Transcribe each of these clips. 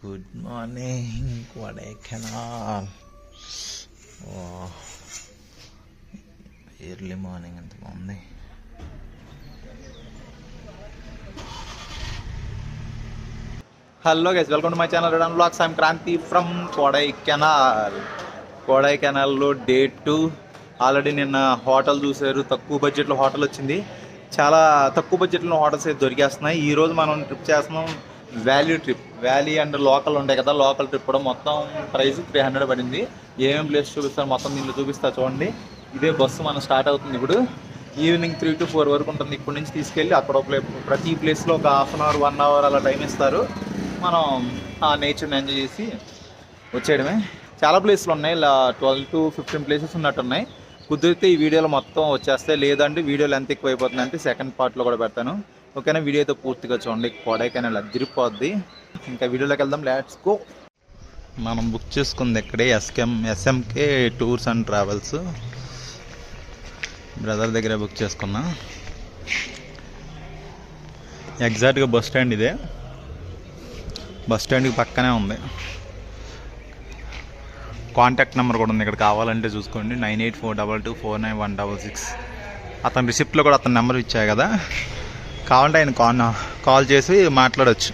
Good morning Kodaikanal early morning ఎంత బాగుంది. Hello guys welcome to my channel రెడన్ blogs I'm Kranthi from Kodaikanal కొడైకెనాల్లో day two already నిన్న hotel చూసారు తక్కువ బడ్జెట్లో hotel వచ్చింది. చాలా తక్కువ బడ్జెట్లో హోటల్స్ అయితే దొరికేస్తున్నాయి. ఈరోజు మనం ట్రిప్ చేస్తున్నాం. Valley trip valley and local ఉంటాయి కదా లోకల్ ట్రిప్ కూడా మొత్తం ప్రైస్ త్రీ హండ్రెడ్ పడింది. ఏమేమి ప్లేస్ చూపిస్తారు? మొత్తం దీంట్లో చూపిస్తా చూడండి. ఇదే బస్సు మనం స్టార్ట్ అవుతుంది ఇప్పుడు. ఈవినింగ్ త్రీ టు ఫోర్ వరకు ఉంటుంది. ఇప్పటి నుంచి తీసుకెళ్ళి అక్కడ ఒక ప్లే ప్రతి ప్లేస్లో ఒక half an hour one hour అలా టైం ఇస్తారు. మనం ఆ నేచర్ని ఎంజాయ్ చేసి వచ్చేయడమే. చాలా ప్లేస్లు ఉన్నాయి. ఇలా ట్వెల్వ్ టు ఫిఫ్టీన్ ప్లేసెస్ ఉన్నట్టు ఉన్నాయి. కుదిరితే ఈ వీడియోలో మొత్తం వచ్చేస్తే లేదంటే వీడియోలు ఎంత ఎక్కువ అయిపోతుంది అంటే సెకండ్ పార్ట్లో కూడా పెడతాను. ఓకేనా? వీడియో అయితే పూర్తిగా చూడండి. కొడైకెనాల్ అదిరిపోద్ది ఇంకా వీడియోలోకి వెళ్దాం. లాట్స్ గో మనం బుక్ చేసుకుంది ఇక్కడే ఎస్కెం SMK tours and travels brother దగ్గర బుక్ చేసుకున్నా. ఎగ్జాక్ట్గా బస్ స్టాండ్ ఇదే. బస్ స్టాండ్కి పక్కనే ఉంది. కాంటాక్ట్ నెంబర్ కూడా ఉంది. ఇక్కడ కావాలంటే చూసుకోండి. Nine eight four double two four nine one double six. అతని రిసిప్ట్లో కూడా అతని నెంబర్ ఇచ్చాయి కదా. కావాలంటే ఆయన కాల్ కాల్ చేసి మాట్లాడవచ్చు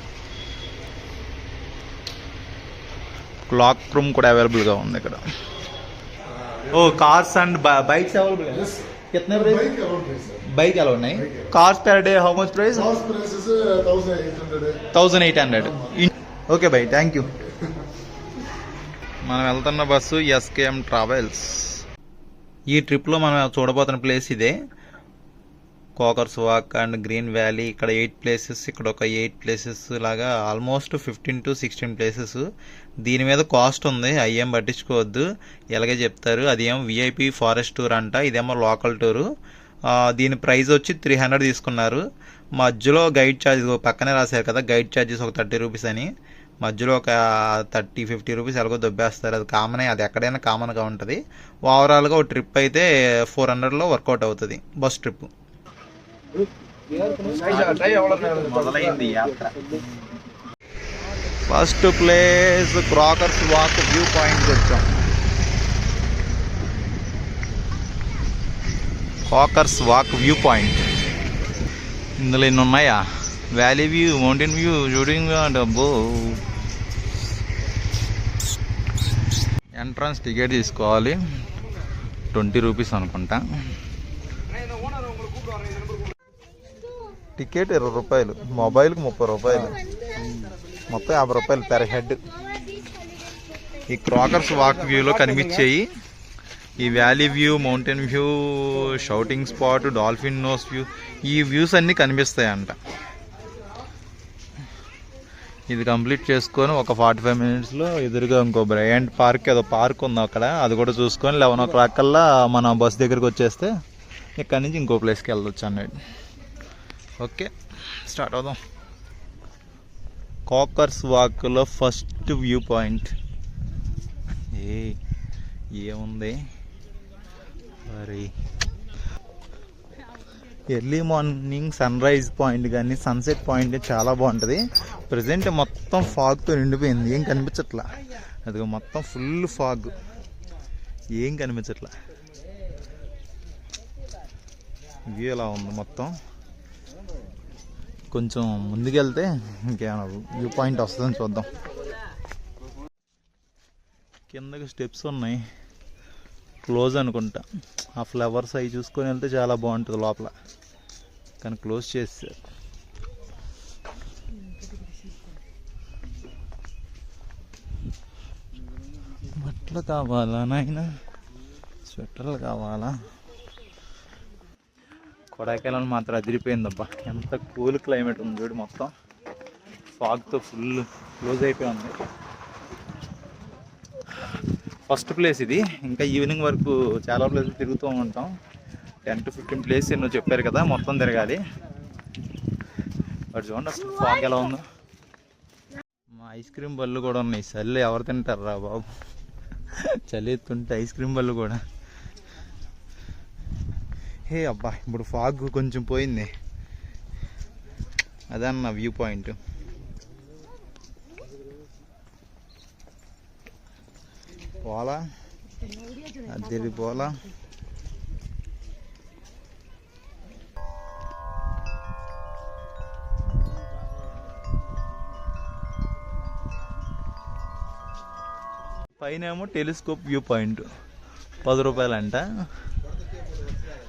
క్లాక్ రూమ్ కూడా అవైలబుల్గా ఉంది ఇక్కడ ఓ cars and bikes available Yes. कितने price Bike around this, sir. Bike ఎలా ఉన్నాయి cars per day how much price House price is thousand eight hundred. Thousand eight hundred okay bye thank you మనం వెళ్తున్న bus SKM travels ఈ ట్రిప్లో మనం చూడబోతున్న place ఇదే Coakers walk and green valley ఇక్కడ ఎయిట్ ప్లేసెస్ ఇక్కడ ఒక ఎయిట్ ప్లేసెస్ లాగా almost fifteen to sixteen places. దీని మీద కాస్ట్ ఉంది అయ్యేం పట్టించుకోవద్దు. ఎలాగే చెప్తారు అది ఏమో విఐపి ఫారెస్ట్ టూర్ అంట ఇదేమో లోకల్ టూరు దీని ప్రైస్ వచ్చి త్రీ హండ్రెడ్ తీసుకున్నారు. మధ్యలో గైడ్ ఛార్జెస్ పక్కనే రాశారు కదా గైడ్ ఛార్జెస్ ఒక థర్టీ రూపీస్ అని. మధ్యలో ఒక థర్టీ ఫిఫ్టీ రూపీస్ ఎలాగో దొబ్బేస్తారు. అది కామనే అది ఎక్కడైనా కామన్గా ఉంటుంది. ఓవరాల్గా ఒక ట్రిప్ అయితే ఫోర్ హండ్రెడ్లో వర్కౌట్ అవుతుంది బస్ ట్రిప్ మొదలైంది యాత్ర first place crackers walk view point వచ్చాం క్రాకర్స్ వాక్ వ్యూ పాయింట్. ఇందులో ఎన్ని ఉన్నాయా? Valley view mountain view shooting డబ్బు ఎంట్రన్స్ టికెట్ తీసుకోవాలి. ట్వంటీ రూపీస్ అనుకుంటా. టికెట్ ఇరవై రూపాయలు మొబైల్కి ముప్పై రూపాయలు. మొత్తం యాభై రూపాయలు పెర్ హెడ్ ఈ క్రాకర్స్ వాక్ వ్యూలో కనిపించేయి ఈ valley view mountain view shouting spot dolphin nose view ఈ వ్యూస్ అన్నీ కనిపిస్తాయంట. ఇది కంప్లీట్ చేసుకొని ఒక ఫార్టీ ఫైవ్ మినిట్స్లో ఎదురుగా ఇంకో బ్రయాండ్ పార్క్ ఏదో పార్క్ ఉంది అక్కడ. అది కూడా చూసుకొని లెవెన్ ఓ క్లాక్ కల్లా మన బస్ దగ్గరికి వచ్చేస్తే ఇక్కడ నుంచి ఇంకో ప్లేస్కి వెళ్ళొచ్చు అన్నట్టు. ఓకే స్టార్ట్ అవుదాం కాకర్స్ వాక్లో ఫస్ట్ వ్యూ పాయింట్ ఏ ఏముంది? మరి early morning sun rise point కానీ సన్సెట్ పాయింట్ చాలా బాగుంటుంది. ప్రజెంట్ మొత్తం ఫాగ్తో నిండిపోయింది. ఏం కనిపించట్లా? అది మొత్తం ఫుల్ ఫాగ్ ఏం కనిపించట్లా? వ్యూ ఎలా ఉంది మొత్తం? కొంచెం ముందుకెళ్తే ఇంకేమైనా వ్యూ పాయింట్ వస్తుందని చూద్దాం. కిందకి స్టెప్స్ ఉన్నాయి. క్లోజ్ అనుకుంటా. ఆ ఫ్లవర్స్ అవి చూసుకొని వెళ్తే చాలా బాగుంటుంది లోపల. కానీ క్లోజ్ చేస్తారు బట్టలు కావాలా నాయన? స్వెటర్లు కావాలా? కొడైకెనాల్ మాత్రం అదిరిపోయిందబ్బా. ఎంత కూల్ క్లైమేట్ ఉంది చూడు మొత్తం. ఫాగ్తో ఫుల్ క్లోజ్ అయిపోయింది ఫస్ట్ ప్లేస్ ఇది. ఇంకా ఈవినింగ్ వరకు చాలా ప్లేసులు తిరుగుతూ ఉంటాం. టెన్ టు ఫిఫ్టీన్ ప్లేస్ ఎన్నో చెప్పారు కదా మొత్తం తిరగాలి. వాడు చూడండి అసలు ఫాగ్ ఎలా ఉందో. మా ఐస్ క్రీమ్ బళ్ళు కూడా ఉన్నాయి. చల్లి ఎవరు తింటారు రా బాబు? చలి ఎత్తుంటే ఐస్ క్రీమ్ బళ్ళు కూడా. హే అబ్బా ఇప్పుడు ఫాగ్ కొంచెం పోయింది. అదన్న వ్యూ పాయింట్ పోలా అద్దెరి పోలా పైన ఏమో టెలిస్కోప్ వ్యూ పాయింట్ పది రూపాయలంట.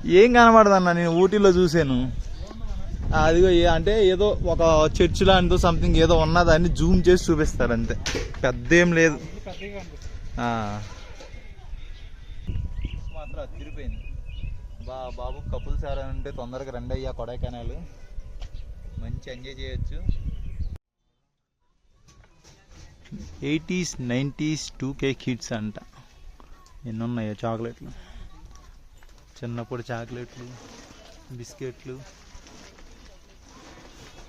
ఏం కనబడదన్న నేను ఊటీలో చూశాను. ఆ, అదిగో అంటే ఏదో ఒక చర్చ్ లాంటిదో సంథింగ్ ఏదో ఉన్నదాన్ని జూమ్ చేసి చూపిస్తారు అంతే పెద్ద ఏం లేదు. మాత్రం అదిరిపోయింది. బా బాబు కపుల్ సార్ అని అంటే తొందరగా రండి అయ్యా కొడైకెనాల్. మంచి ఎంజాయ్ చేయొచ్చు. Eighties nineties two K kids అంట. ఎన్ని ఉన్నాయో చాక్లెట్లు. చిన్నప్పుడు చాక్లెట్లు బిస్కెట్లు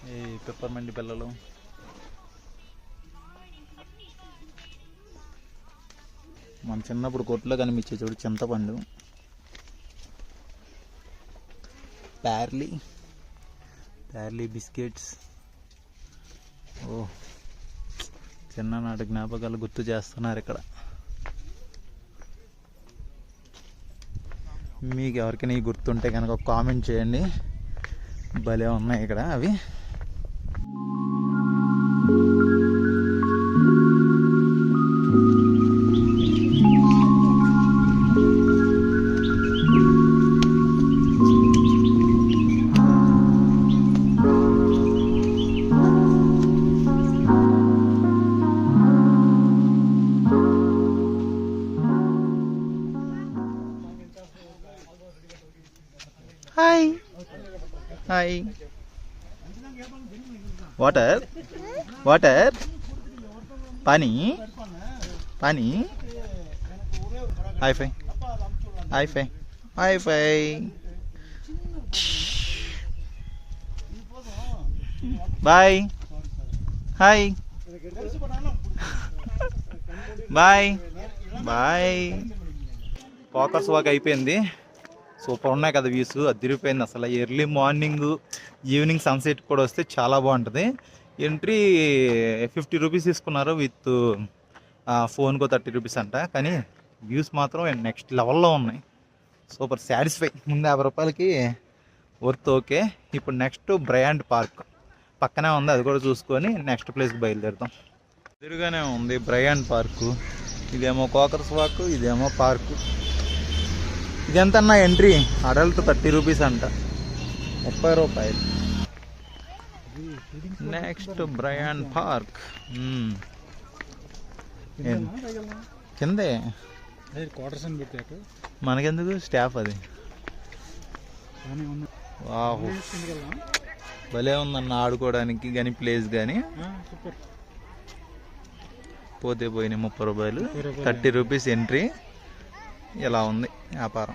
ఈ పెప్పర్మెంట్ పిల్లలు. మన చిన్నప్పుడు కొట్లో కనిపించే చూడు చింతపండు. ప్యార్లీ ప్యార్లీ బిస్కెట్స్. ఓ చిన్ననాటి జ్ఞాపకాలు గుర్తు చేస్తున్నారు ఇక్కడ. మీకు ఎవరికైనా గుర్తుంటే కనుక కామెంట్ చేయండి. భలే ఉన్నాయి ఇక్కడ అవి. హాయ్. హాయ్. వాటర్. వాటర్. పానీ. Pani. High five. High five. High five. Bye. Hi. Bye. Bye. Focus walk అయిపోయింది. సూపర్ ఉన్నాయి కదా వ్యూస్ అదిరిపోయింది అసలు. ఎర్లీ మార్నింగ్ ఈవినింగ్ సన్సెట్ కూడా వస్తే చాలా బాగుంటుంది. ఎంట్రీ ఫిఫ్టీ రూపీస్ తీసుకున్నారు విత్ ఫోన్కో థర్టీ రూపీస్ అంట. కానీ వ్యూస్ మాత్రం నెక్స్ట్ లెవెల్లో ఉన్నాయి. సూపర్ సాటిస్ఫై ముందు యాభై రూపాయలకి వర్త్ ఓకే ఇప్పుడు నెక్స్ట్ బ్రయాండ్ పార్క్ పక్కనే ఉంది అది కూడా చూసుకొని నెక్స్ట్ ప్లేస్కి బయలుదేరుతాం ఎదురుగానే ఉంది బ్రయాండ్ పార్కు ఇదేమో కోకర్స్ వాక్ ఇదేమో పార్కు ఇది ఎంత అన్న ఎంట్రీ అడల్ట్ థర్టీ రూపీస్ అంట. ముప్పై రూపాయలు. నెక్స్ట్ బ్రయాన్ పార్క్ కిందే? క్వార్టర్స్ అని పెట్టాక. మనకెందుకు? స్టాఫ్ అది. వాహు భలే ఉందన్న ఆడుకోవడానికి కానీ ప్లేస్ కానీ సూపర్ పోతే పోయినాయి ముప్పై రూపాయలు. ముప్పై రూపాయలు. థర్టీ రూపీస్ ఎంట్రీ ఇలా ఉంది? Ah, par.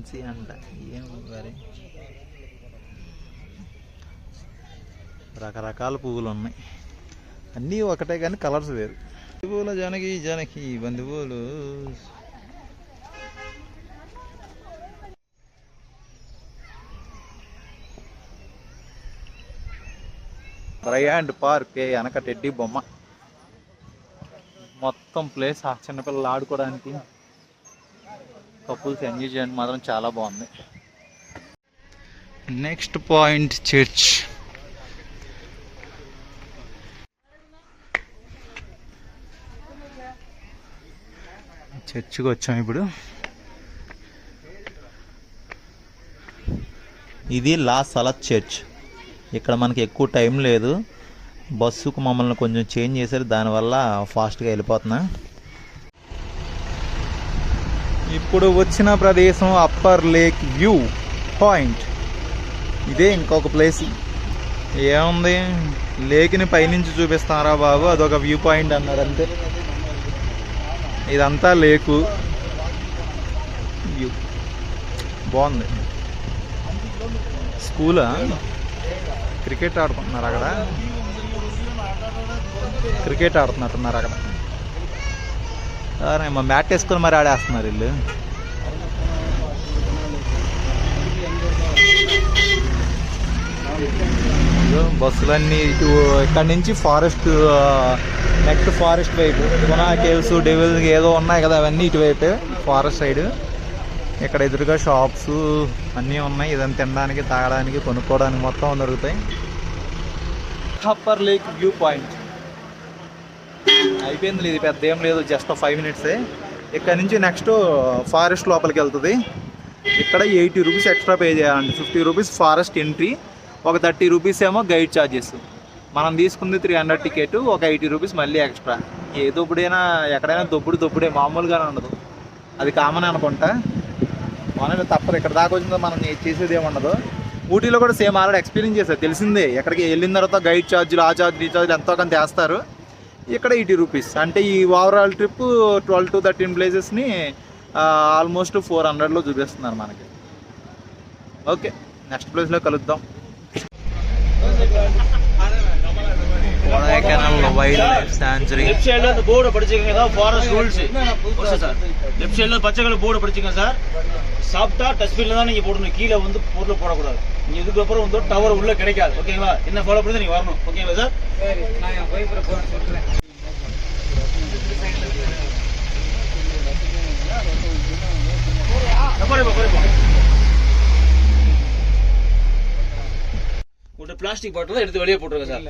మంచి అంట. ఏం మరి? రకరకాల పువ్వులు ఉన్నాయి. అన్నీ ఒకటే కానీ కలర్స్ వేరు. బంధువుల జనకి జనకి బంధువులు. అండ్ పార్క్ ఏ వెనక టెడ్డీ బొమ్మ. మొత్తం ప్లేస్ ఆ చిన్నపిల్లలు ఆడుకోవడానికి. కపుల్స్ ఎంజాయ్ చేయడానికి మాత్రం చాలా బాగుంది. నెక్స్ట్ పాయింట్ చర్చ్ చర్చ్కి వచ్చాం ఇప్పుడు. ఇది లా సలత్ చర్చ్. ఇక్కడ మనకి ఎక్కువ టైం లేదు. బస్సుకు మమ్మల్ని కొంచెం చేంజ్ చేశారు. దానివల్ల ఫాస్ట్గా వెళ్ళిపోతున్నా. ఇప్పుడు వచ్చిన ప్రదేశం అప్పర్ లేక్ వ్యూ పాయింట్. ఇదే ఇంకొక ప్లేస్ ఏముంది? లేక్ని పైనుంచి చూపిస్తారా బాబు? అదొక వ్యూ పాయింట్ అన్నారు అంతే. ఇదంతా లేకు. వ్యూ. బాగుంది. స్కూలా? క్రికెట్ ఆడుకుంటున్నారు అక్కడ. క్రికెట్ ఆడుతున్నట్టున్నారు అక్కడ. మా మ్యాట్ వేసుకొని మరి ఆడేస్తున్నారు వీళ్ళు. బస్సులన్నీ ఇటు ఇక్కడ నుంచి ఫారెస్ట్ నెక్స్ట్ ఫారెస్ట్ వైపు. గునా కేవ్స్ డెవిల్ ఏదో ఉన్నాయి కదా అవన్నీ ఇటువైపు ఫారెస్ట్ సైడ్. ఇక్కడ ఎదురుగా షాప్స్ అన్నీ ఉన్నాయి. ఇదని తినడానికి తాగడానికి కొనుక్కోవడానికి మొత్తం దొరుకుతాయి. Upper lake view point. అయిపోయింది ఇది పెద్ద ఏం లేదు జస్ట్ ఫైవ్ మినిట్సే ఇక్కడ నుంచి నెక్స్ట్ ఫారెస్ట్ లోపలికి వెళ్తుంది. ఇక్కడ ఎయిటీ రూపీస్ ఎక్స్ట్రా పే చేయాలండి. ఫిఫ్టీ రూపీస్ ఫారెస్ట్ ఎంట్రీ ఒక థర్టీ రూపీస్ ఏమో గైడ్ ఛార్జెస్ మనం తీసుకుంది త్రీ హండ్రెడ్ టికెట్ ఒక ఎయిటీ రూపీస్ మళ్ళీ ఎక్స్ట్రా ఏ దొబ్బుడైనా ఎక్కడైనా దొప్పుడు దొప్పుడే మామూలుగానే ఉండదు. అది కామన్ అనుకుంటా. మనం తప్పదు. ఇక్కడ దాకా వచ్చిందో మనం చేసేది ఏముండదు ఊటీలో కూడా సేమ్ ఆల్రెడీ ఎక్స్పీరియన్స్ చేశారు. తెలిసిందే. ఎక్కడికి వెళ్ళిన తర్వాత గైడ్ ఛార్జీలు ఆ ఛార్జీలు ఈ ఛార్జీలు ఎంతో కొంత వేస్తారు. ఇక్కడ ఎయిటీ రూపీస్ అంటే ఈ overall trip twelve to thirteen ప్లేసెస్ని almost four హండ్రెడ్లో చూపిస్తున్నారు మనకి ఓకే నెక్స్ట్ ప్లేస్లో కలుద్దాం Kodaikanal wildlife sanctuary left சைடுல அந்த போர்டு படிச்சுக்கங்க தான் forest rules okay sir left சைடுல பச்சை கலர் போர்டு படிச்சுங்க சார் சாப்பிட்டா டஸ்ட்பின்ல தான் நீங்க போடணும் கீழே வந்து பொருள் போடக்கூடாது நீங்க இதுக்கப்புறம் வந்து டவர் உள்ள கிடைக்காது ஓகேங்களா என்ன ஃபாலோ பண்ணி நீங்க வரணும் ஓகேங்களா சார் குறைப்பா குறைப்பா உங்கள்கிட்ட பிளாஸ்டிக் பாட்டில் எடுத்து வெளியே போட்டுருங்க சார்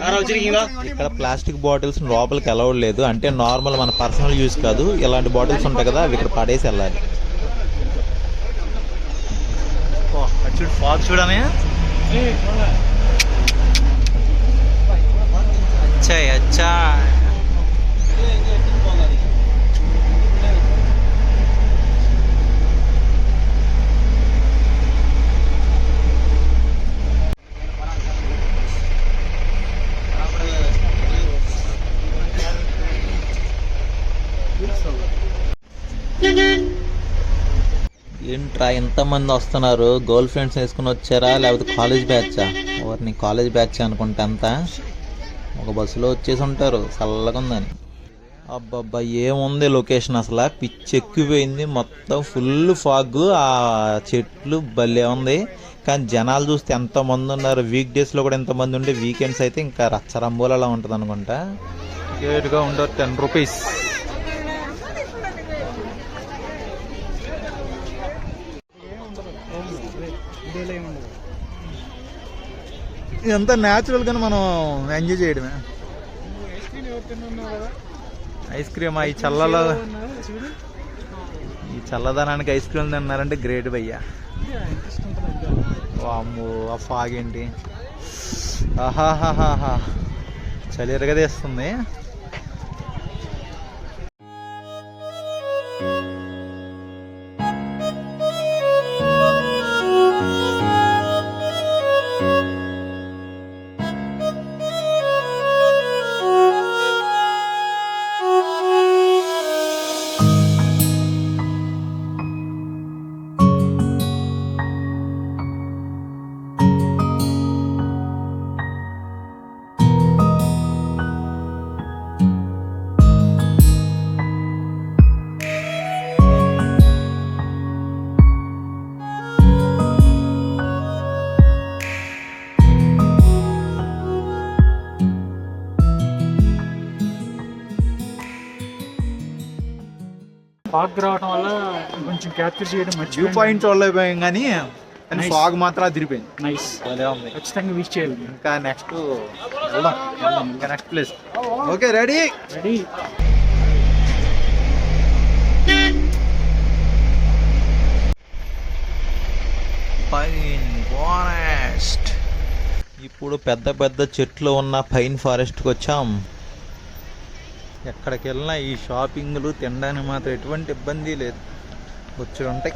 யாரா வச்சிருக்கீங்களா ఇక్కడ ప్లాస్టిక్ బాటిల్స్ లోపలికి అలౌడ్ లేదు అంటే నార్మల్ మన పర్సనల్ యూస్ కాదు ఇలాంటి బాటిల్స్ ఉంటాయి కదా అవి ఇక్కడ పడేసి వెళ్ళాలి చూడు ఫాగ్ చూడనే అచ్చా అచ్చా ఏంట్రా ఎంతమంది వస్తున్నారు? గర్ల్ ఫ్రెండ్స్ వేసుకుని వచ్చారా? లేకపోతే కాలేజ్ బ్యాచా? ఎవరిని కాలేజ్ బ్యాచ్ అనుకుంటే అంతా? ఒక బస్సులో వచ్చేసి ఉంటారు చల్లగా ఉందని. అబ్బబ్బా ఏముంది లొకేషన్ అసలు? పిచ్చి ఎక్కిపోయింది మొత్తం ఫుల్ ఫాగ్ ఆ చెట్లు భలే ఉంది. కానీ జనాలు చూస్తే ఎంతమంది ఉన్నారు? వీక్ డేస్లో కూడా ఎంతమంది ఉండే వీకెండ్స్ అయితే ఇంకా రచ్చరంబోలలా ఉంటుంది అనుకుంటా గేట్గా ఉండరు టెన్ రూపీస్ వీడియోలో ఏముండదు ఇదంతా న్యాచురల్గా మనం ఎంజాయ్ చేయడమే. ఐస్ క్రీమ్ ఐస్ క్రీమ్ ఈ చల్లలో ఈ చల్లదనానికి ఐస్ క్రీమ్ తిన్నారంటే గ్రేట్ భయ్యా. అమ్మో ఆ ఫాగ్ ఏంటి? ఆహాహాహా చలి ఎరగదీస్తుంది. ఫాగ్ రావడం వల్ల కొంచెం క్యాప్చర్ చేయడం వ్యూ మర్చిపోయాం పాయింట్ చూడలేకపోయాం కానీ కానీ Nice. ఫాగ్ మాత్రం అదిరిపోయింది. నైస్ ఖచ్చితంగా విష్ చేయాలి. ఇంకా నెక్స్ట్ వెళ్దాం. వెళ్దాం. ఇంకా next place okay ready ready pine forest ఇప్పుడు పెద్ద పెద్ద చెట్లు ఉన్న పైన్ ఫారెస్ట్కి వచ్చాం ఎక్కడికి వెళ్ళినా ఈ షాపింగ్లు తినడానికి మాత్రం ఎటువంటి ఇబ్బంది లేదు. వచ్చి ఉంటాయి.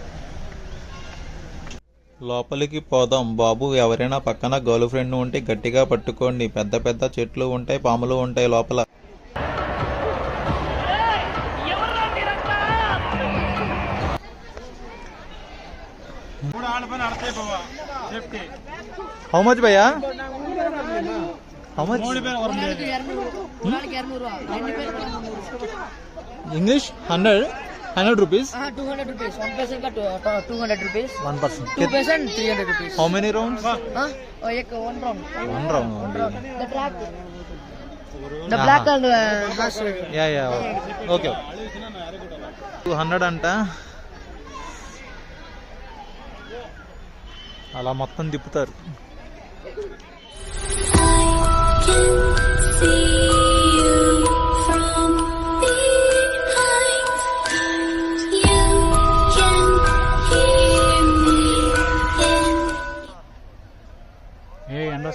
లోపలికి పోదాం. బాబు ఎవరైనా పక్కన గర్ల్ ఫ్రెండ్ ఉంటే గట్టిగా పట్టుకోండి. పెద్ద పెద్ద చెట్లు ఉంటాయి పాములు ఉంటాయి లోపల. హౌ మచ్ భయ్యా? How much English hundred hundred rupees. Two hundred rupees one person కా two hundred rupees one person two person three hundred rupees how many rounds one round one round the track the black colour yeah yeah okay two hundred అంట. అలా మొత్తం తిప్పుతారు. See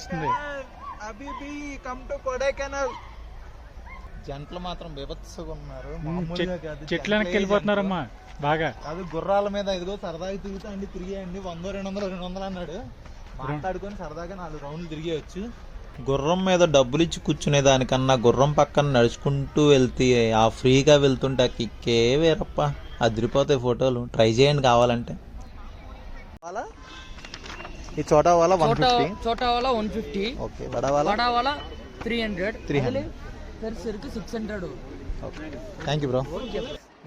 వస్తుంది అబిబి come to Kodaikanal. జంటలు మాత్రం బీభత్సగా ఉన్నారు. మామూలుగా కాదు, చెట్లు వెనక్కి వెళ్ళిపోతున్నారమ్మా బాగా. అది గుర్రాల మీద ఇదిగో సరదాగా తిరుగుతా అండి తిరిగేయండి. వంద రెండు వందలు రెండు వందలు అన్నాడు. మాట్లాడుకొని సరదాగా నాలుగు రౌండ్లు తిరిగేయచ్చు. గుర్రం మీద డబ్బులు ఇచ్చి కూర్చునే దానికన్నా గుర్రం పక్కన నడుచుకుంటూ వెళ్తే ఆ ఫ్రీగా వెళ్తుంటే ఆ కిక్కే వేరప్ప. అదిరిపోతాయి ఫోటోలు. ట్రై చేయండి కావాలంటే. ఈ చోటా వాళ్ళ వన్ ఫిఫ్టీ చోటా వాళ్ళ వన్ ఫిఫ్టీ ఓకే వడా వాళ్ళ వడా వాళ్ళ త్రీ హండ్రెడ్ త్రీ హండ్రెడ్ సరికి six hundred okay. Thank you bro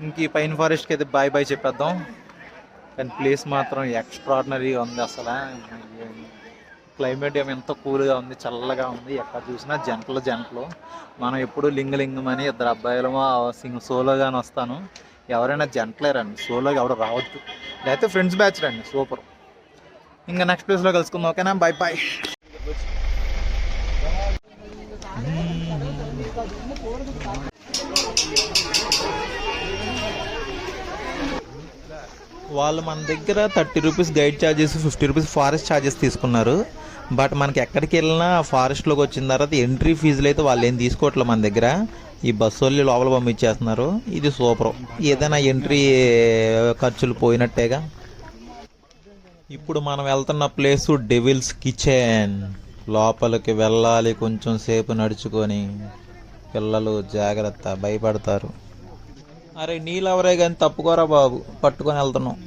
ఇంక ఈ పైన ఫారెస్ట్కి అయితే బాయ్ బాయ్ చెప్పేద్దాం. కానీ ప్లేస్ మాత్రం ఎక్స్ట్రాడినరీగా ఉంది అసలు. క్లైమేట్ ఏమో ఎంత కూల్గా ఉంది చల్లగా ఉంది. ఎక్కడ చూసినా జంటలు జంటలు. మనం ఎప్పుడు లింగలింగం అని ఇద్దరు అబ్బాయిలమో సింగ్ సోలోగానే వస్తాను. ఎవరైనా జంటలేరండి సోలోగా ఎవరు రావద్దు. లేకపోతే ఫ్రెండ్స్ బ్యాచ్ రండి. సూపర్. ఇంకా నెక్స్ట్ ప్లేస్లో కలుసుకుందాం ఓకేనా? బాయ్ బాయ్ వాళ్ళు మన దగ్గర thirty rupees guide charges fifty rupees forest charges తీసుకున్నారు. బట్ మనకి ఎక్కడికి వెళ్ళినా ఫారెస్ట్లోకి వచ్చిన తర్వాత ఎంట్రీ ఫీజులు అయితే వాళ్ళు ఏం తీసుకోవట్లేదు మన దగ్గర. ఈ బస్సు వాళ్ళు లోపల పంపించేస్తున్నారు. ఇది సూపర్. ఏదైనా ఎంట్రీ ఖర్చులు పోయినట్టేగా. ఇప్పుడు మనం వెళ్తున్న ప్లేసు డెవిల్స్ కిచెన్. లోపలికి వెళ్ళాలి కొంచెం సేపు నడుచుకొని పిల్లలు జాగ్రత్త భయపడతారు. అరే నీళ్ళు ఎవరే కానీ తప్పుకోరా బాబు పట్టుకొని వెళ్తున్నాం.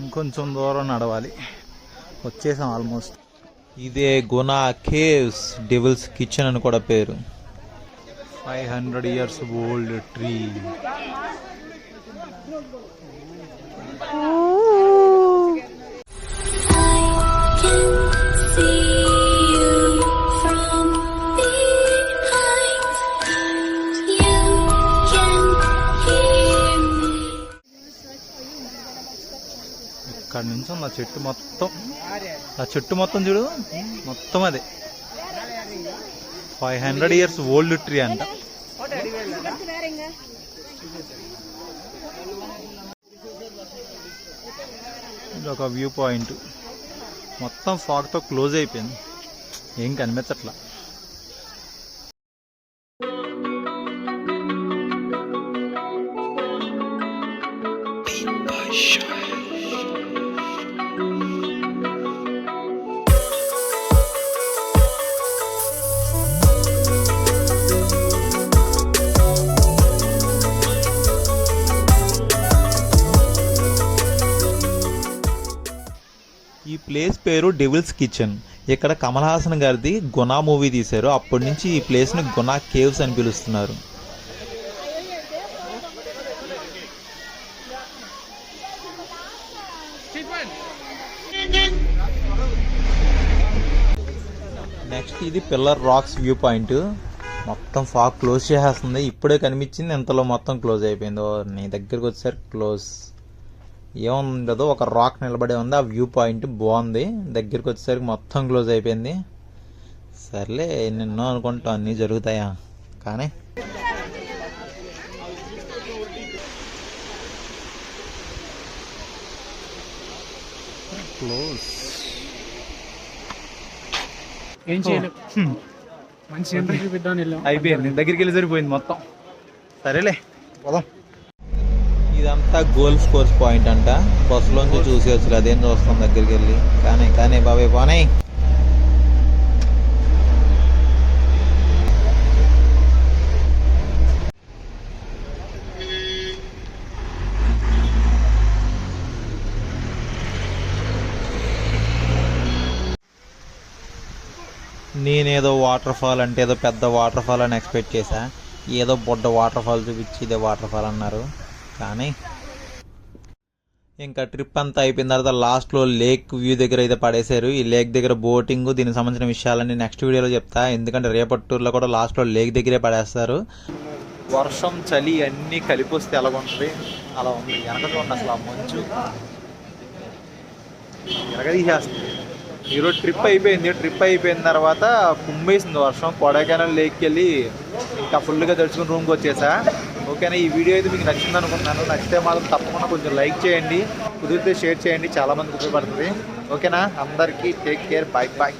ఇంకొంచెం దూరం నడవాలి. వచ్చేసాం ఆల్మోస్ట్. ఇదే గునా కేవ్స్ డెవిల్స్ కిచెన్ అని కూడా పేరు. Five hundred years old tree ఇక్కడ నుంచి నా చెట్టు మొత్తం. ఆ చెట్టు మొత్తం చూడు. మొత్తం అదే. Five hundred years old tree అంట. ఇది ఒక వ్యూ పాయింట్. మొత్తం ఫాగ్తో క్లోజ్ అయిపోయింది. ఏం కనిపించట్లా. ఈ ప్లేస్ పేరు డెవిల్స్ కిచెన్. ఇక్కడ కమల్ హాసన్ గారిది గునా మూవీ తీశారు. అప్పటి నుంచి ఈ ప్లేస్ని గునా కేవ్స్ అని పిలుస్తున్నారు. నెక్స్ట్ ఇది పిల్లర్ రాక్స్ వ్యూ పాయింట్ మొత్తం ఫాగ్ క్లోజ్ చేసేస్తుంది. ఇప్పుడే కనిపించింది. ఇంతలో మొత్తం క్లోజ్ అయిపోయింది. నీ దగ్గరికి వచ్చేసరికి క్లోజ్ ఏముండదు ఒక రాక్ నిలబడి ఉంది. ఆ వ్యూ పాయింట్ బాగుంది. దగ్గరికి వచ్చేసరికి మొత్తం క్లోజ్ అయిపోయింది. సర్లే నిన్నో అనుకుంటాం. అన్నీ జరుగుతాయా? కానీ క్లోజ్. ఏం చేయలేవు మంచి ఎంట్రీ చూపిద్దామని వెళ్ళాం. అయిపోయింది. దగ్గరికి వెళ్ళి సరిపోయింది మొత్తం. సరేలే పోదాం. ఇదంతా గోల్ఫ్ కోర్స్ పాయింట్ అంట. బస్సులోంచి చూసేవచ్చు అదేం చూస్తాం దగ్గరికి వెళ్ళి కానీ కానీ బాబాయ్ పోనీ. నేనేదో వాటర్ ఫాల్ అంటే ఏదో పెద్ద వాటర్ ఫాల్ అని ఎక్స్పెక్ట్ చేశా. ఏదో బొడ్డ వాటర్ ఫాల్ చూపించి ఇదే వాటర్ ఫాల్ అన్నారు. కానీ ఇంకా ట్రిప్ అంతా అయిపోయిన తర్వాత లాస్ట్లో లేక్ వ్యూ దగ్గర అయితే పడేశారు. ఈ లేక్ దగ్గర బోటింగ్ దీనికి సంబంధించిన విషయాలన్నీ నెక్స్ట్ వీడియోలో చెప్తా. ఎందుకంటే రేపటి టూర్లో కూడా లాస్ట్లో లేక్ దగ్గరే పడేస్తారు. వర్షం చలి అన్నీ కలిపి వస్తే ఎలాగుంటుంది? అలా ఉంది. వెనక చూడండి అసలు ఆ మంచు. ఎరగదీసేస్తుంది ఈరోజు ట్రిప్ అయిపోయింది. ట్రిప్ అయిపోయిన తర్వాత కుమ్మేసింది వర్షం. కొడైకెనాల్ లేక్కి వెళ్ళి ఇంకా ఫుల్గా తెచ్చుకుని రూమ్కి వచ్చేసా. ఓకేనా ఈ వీడియో అయితే మీకు నచ్చింది అనుకుంటున్నాను నచ్చితే మాత్రం తప్పకుండా కొంచెం లైక్ చేయండి కుదిరితే షేర్ చేయండి చాలామందికి ఉపయోగపడుతుంది. ఓకేనా అందరికీ టేక్ కేర్ బాయ్ బాయ్.